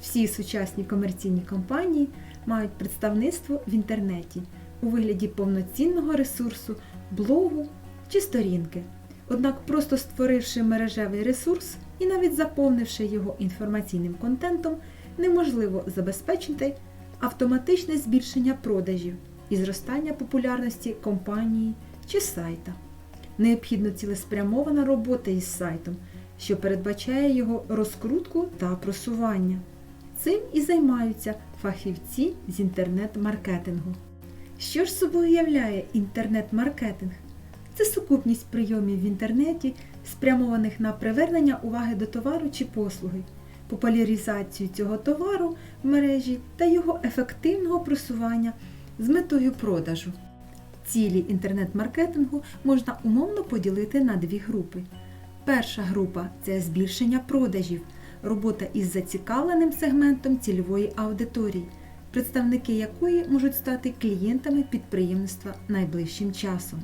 Всі сучасні комерційні компанії мають представництво в інтернеті у вигляді повноцінного ресурсу, блогу чи сторінки. Однак, просто створивши мережевий ресурс і навіть заповнивши його інформаційним контентом, неможливо забезпечити автоматичне збільшення продажів і зростання популярності компанії чи сайта. Необхідно цілеспрямована робота із сайтом, що передбачає його розкрутку та просування. Цим і займаються фахівці з інтернет-маркетингу. Що ж собою являє інтернет-маркетинг? Це сукупність прийомів в інтернеті, спрямованих на привернення уваги до товару чи послуги, популяризацію цього товару в мережі та його ефективного просування з метою продажу. Цілі інтернет-маркетингу можна умовно поділити на дві групи. Перша група це збільшення продажів, робота із зацікавленим сегментом цільової аудиторії, представники якої можуть стати клієнтами підприємництва найближчим часом.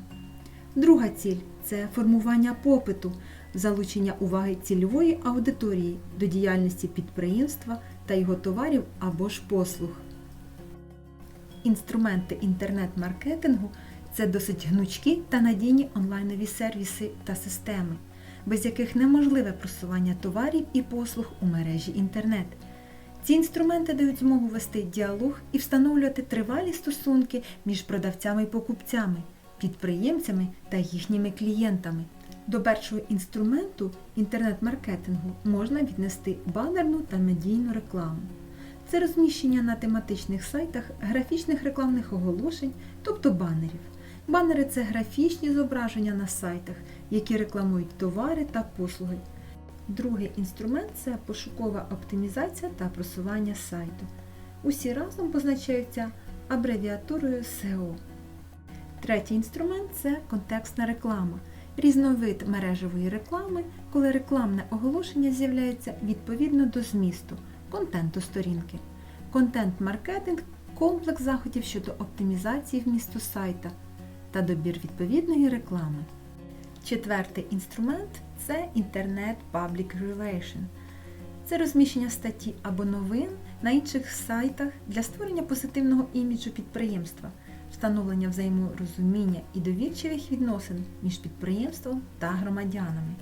Друга ціль це формування попиту, залучення уваги цільової аудиторії до діяльності підприємства та його товарів або ж послуг. Інструменти інтернет-маркетингу це досить гнучкі та надійні онлайнові сервіси та системи, без яких неможливе просування товарів і послуг у мережі інтернет. Ці інструменти дають змогу вести діалог і встановлювати тривалі стосунки між продавцями і покупцями, підприємцями та їхніми клієнтами. До першого інструменту інтернет-маркетингу можна віднести банерну та медійну рекламу. Це розміщення на тематичних сайтах графічних рекламних оголошень, тобто банерів. Банери це графічні зображення на сайтах, які рекламують товари та послуги. Другий інструмент це пошукова оптимізація та просування сайту. Усі разом позначаються абревіатурою SEO. Третій інструмент це контекстна реклама. Різновид мережевої реклами, коли рекламне оголошення з'являється відповідно до змісту, контенту сторінки. Контент-маркетинг комплекс заходів щодо оптимізації вмісту сайта та добір відповідної реклами. Четвертий інструмент це Internet Public Relation. Це розміщення статті або новин на інших сайтах для створення позитивного іміджу підприємства, встановлення взаєморозуміння і довірчивих відносин між підприємством та громадянами.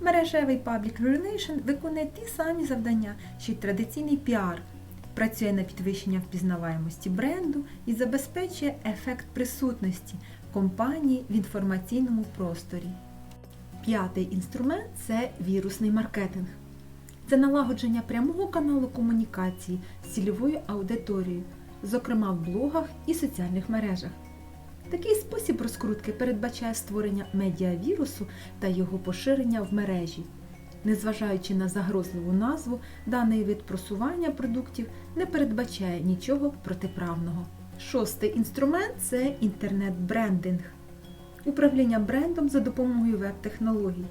Мережевий Public Relation виконує ті самі завдання, що й традиційний піар, працює на підвищення впізнаваємості бренду і забезпечує ефект присутності компанії в інформаційному просторі. П'ятий інструмент це вірусний маркетинг. Це налагодження прямого каналу комунікації з цільовою аудиторією, зокрема в блогах і соціальних мережах. Такий спосіб розкрутки передбачає створення медіавірусу та його поширення в мережі. Незважаючи на загрозливу назву, даний вид просування продуктів не передбачає нічого протиправного. Шостий інструмент це інтернет-брендинг. Управління брендом за допомогою веб-технологій.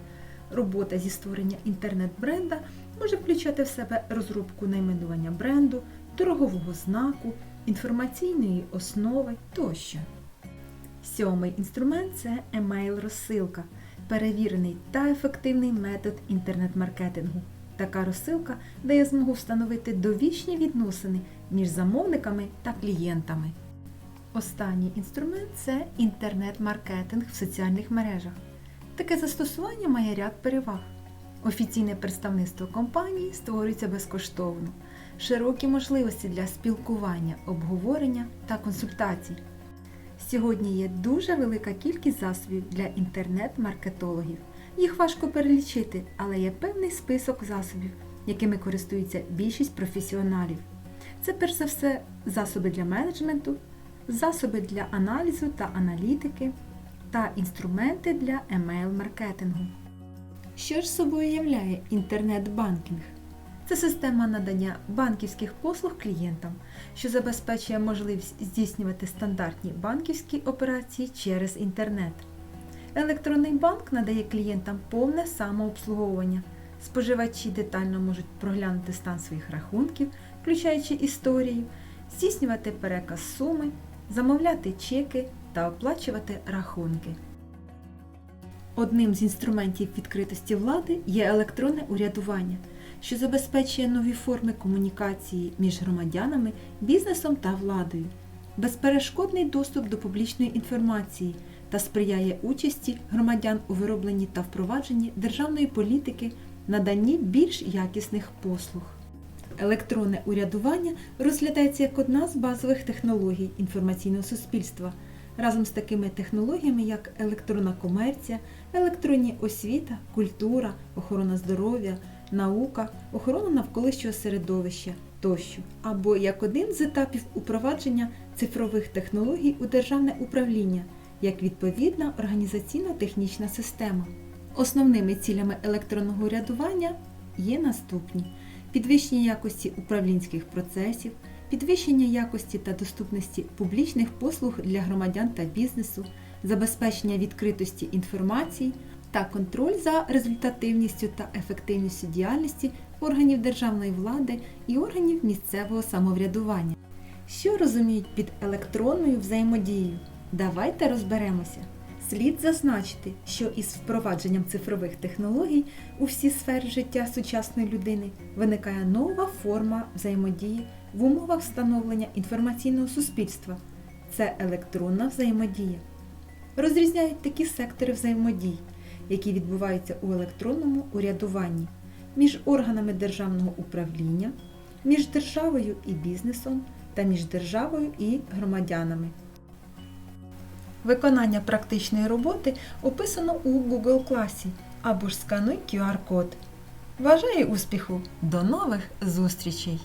Робота зі створення інтернет-бренда може включати в себе розробку найменування бренду, торгового знаку, інформаційної основи тощо. Сьомий інструмент це емейл-розсилка, перевірений та ефективний метод інтернет-маркетингу. Така розсилка дає змогу встановити довічні відносини між замовниками та клієнтами. Останній інструмент це інтернет-маркетинг в соціальних мережах. Таке застосування має ряд переваг. Офіційне представництво компанії створюється безкоштовно, широкі можливості для спілкування, обговорення та консультацій. Сьогодні є дуже велика кількість засобів для інтернет-маркетологів. Їх важко перелічити, але є певний список засобів, якими користується більшість професіоналів. Це перш за все засоби для менеджменту, засоби для аналізу та аналітики та інструменти для емейл-маркетингу. Що ж собою являє інтернет-банкінг? Це система надання банківських послуг клієнтам, що забезпечує можливість здійснювати стандартні банківські операції через інтернет. Електронний банк надає клієнтам повне самообслуговування. Споживачі детально можуть проглянути стан своїх рахунків, включаючи історію, здійснювати переказ суми, замовляти чеки та оплачувати рахунки. Одним з інструментів відкритості влади є електронне урядування, що забезпечує нові форми комунікації між громадянами, бізнесом та владою, безперешкодний доступ до публічної інформації та сприяє участі громадян у виробленні та впровадженні державної політики, наданні більш якісних послуг. Електронне урядування розглядається як одна з базових технологій інформаційного суспільства. Разом з такими технологіями, як електронна комерція, електронні освіта, культура, охорона здоров'я, наука, охорона навколишнього середовища тощо, або як один з етапів упровадження цифрових технологій у державне управління, як відповідна організаційно-технічна система. Основними цілями електронного урядування є наступні: підвищення якості управлінських процесів, підвищення якості та доступності публічних послуг для громадян та бізнесу, забезпечення відкритості інформації та контроль за результативністю та ефективністю діяльності органів державної влади і органів місцевого самоврядування. Що розуміють під електронною взаємодією? Давайте розберемося. Слід зазначити, що із впровадженням цифрових технологій у всі сфери життя сучасної людини виникає нова форма взаємодії в умовах встановлення інформаційного суспільства. Це електронна взаємодія. Розрізняють такі сектори взаємодій, які відбуваються у електронному урядуванні між органами державного управління, між державою і бізнесом та між державою і громадянами. Виконання практичної роботи описано у Google класі або ж скануй QR-код. Бажаю успіху! До нових зустрічей!